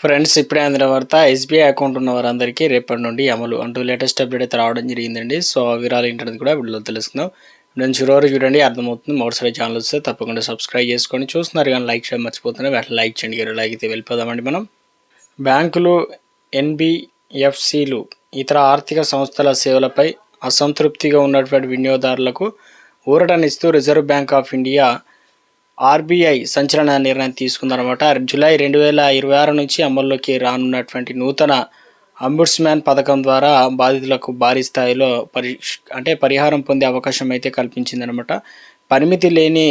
Friends ఇప్పుడే అందిన వార్త ఎస్బీఐ అకౌంట్ ఉన్న వారందరికీ రేపటి నుండి అమలు అంటూ లేటెస్ట్ అప్డేట్ అయితే రావడం జరిగిందండి. సో వివరాలు ఏంటనేది కూడా వీడియోలో తెలుసుకుందాం. నేను చివరి చూడండి అర్థమవుతుంది. మరోసారి ఛానల్ వస్తే తప్పకుండా సబ్స్క్రైబ్ చేసుకొని చూస్తున్నారు కానీ లైక్ చేయడం మర్చిపోతున్నారు వెంటనే లైక్ చేయండి. గారు లైక్ అయితే వెళ్ళిపోదామండి మనం. బ్యాంకులు ఎన్బిఎఫ్సిలు ఇతర ఆర్థిక సంస్థల సేవలపై అసంతృప్తిగా ఉన్నటువంటి వినియోగదారులకు ఊరటనిస్తూ Reserve Bank of India RBI సంచలన నిర్ణయం తీసుకుందనమాట జూలై రెండు వేల ఇరవై ఆరు నుంచి అమల్లోకి రానున్నటువంటి నూతన అంబుడ్స్మ్యాన్ పథకం ద్వారా బాధితులకు భారీ స్థాయిలో పరి అంటే పరిహారం పొందే అవకాశం అయితే కల్పించిందనమాట పరిమితి లేని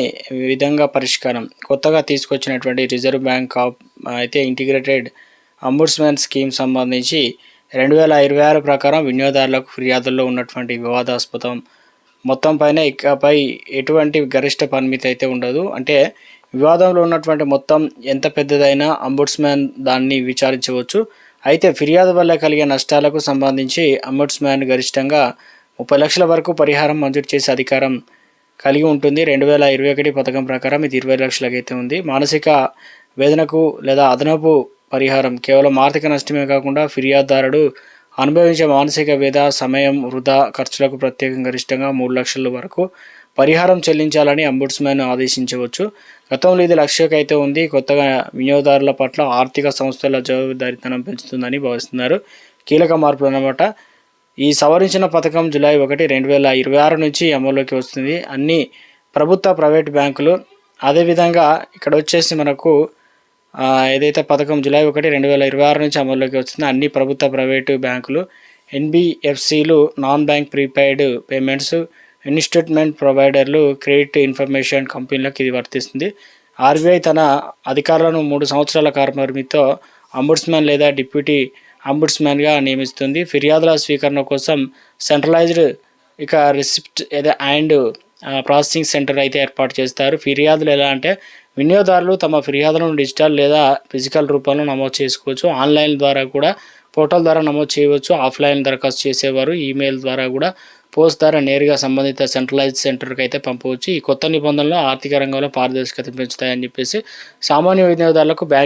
విధంగా పరిష్కారం. కొత్తగా తీసుకొచ్చినటువంటి రిజర్వ్ బ్యాంక్ ఆఫ్ అయితే ఇంటిగ్రేటెడ్ అంబుడ్స్మ్యాన్ స్కీమ్ సంబంధించి రెండు వేల ఇరవై ఆరు ప్రకారం వినియోగదారులకు ఫిర్యాదుల్లో ఉన్నటువంటి వివాదాస్పదం మొత్తం పైన ఇకపై ఎటువంటి గరిష్ట పరిమితి అయితే ఉండదు. అంటే వివాదంలో ఉన్నటువంటి మొత్తం ఎంత పెద్దదైనా అంబుడ్స్మ్యాన్ దాన్ని విచారించవచ్చు. అయితే ఫిర్యాదు వల్ల కలిగే నష్టాలకు సంబంధించి అంబుడ్స్మ్యాన్ గరిష్టంగా ముప్పై లక్షల వరకు పరిహారం మంజూరు చేసే అధికారం కలిగి ఉంటుంది. రెండు వేల ఇరవై ఒకటి పథకం ప్రకారం ఇది ఇరవై లక్షలకైతే ఉంది. మానసిక వేదనకు లేదా అదనపు పరిహారం కేవలం ఆర్థిక నష్టమే కాకుండా ఫిర్యాదుదారుడు అనుభవించే మానసిక విధ సమయం వృధా ఖర్చులకు ప్రత్యేకంగా గరిష్టంగా మూడు లక్షల వరకు పరిహారం చెల్లించాలని అంబుడ్స్మెన్ ఆదేశించవచ్చు. గతంలో ఇది లక్ష్యకైతే ఉంది. కొత్తగా వినియోగదారుల పట్ల ఆర్థిక సంస్థల జవాబుదారితనం పెంచుతుందని భావిస్తున్నారు. కీలక మార్పులు అన్నమాట. ఈ సవరించిన పథకం జూలై ఒకటి రెండు వేల ఇరవై ఆరు నుంచి అమల్లోకి వస్తుంది. అన్ని ప్రభుత్వ ప్రైవేట్ బ్యాంకులు అదేవిధంగా ఇక్కడ వచ్చేసి మనకు ఏదైతే పథకం జూలై ఒకటి రెండు వేల ఇరవై ఆరు నుంచి అమల్లోకి వస్తుందో అన్ని ప్రభుత్వ ప్రైవేటు బ్యాంకులు ఎన్బిఎఫ్సిలు non bank prepaid payments instrument ప్రొవైడర్లు క్రెడిట్ ఇన్ఫర్మేషన్ కంపెనీలకు ఇది వర్తిస్తుంది. ఆర్బీఐ తన అధికారులను మూడు సంవత్సరాల కార్మర్మితో అంబుడ్స్మెన్ లేదా డిప్యూటీ అంబుడ్స్మెన్గా నియమిస్తుంది. ఫిర్యాదుల స్వీకరణ కోసం సెంట్రలైజ్డ్ ఇక రిసిప్ట్ ఏదో అండ్ ప్రాసెసింగ్ సెంటర్ అయితే ఏర్పాటు చేస్తారు. ఫిర్యాదులు ఎలా అంటే వినియోగదారులు తమ ఫిర్యాదులను డిజిటల్ లేదా ఫిజికల్ రూపంలో నమోదు చేసుకోవచ్చు. ఆన్లైన్ ద్వారా కూడా పోర్టల్ ద్వారా నమోదు చేయవచ్చు. ఆఫ్లైన్ దరఖాస్తు చేసేవారు ఈమెయిల్ ద్వారా కూడా పోస్ట్ ద్వారా నేరుగా సంబంధిత సెంట్రలైజ్ సెంటర్కి అయితే పంపవచ్చు. ఈ కొత్త నిబంధనలు ఆర్థిక రంగంలో పారదర్శకత పెంచుతాయని చెప్పేసి సామాన్య వినియోగదారులకు బ్యాంక్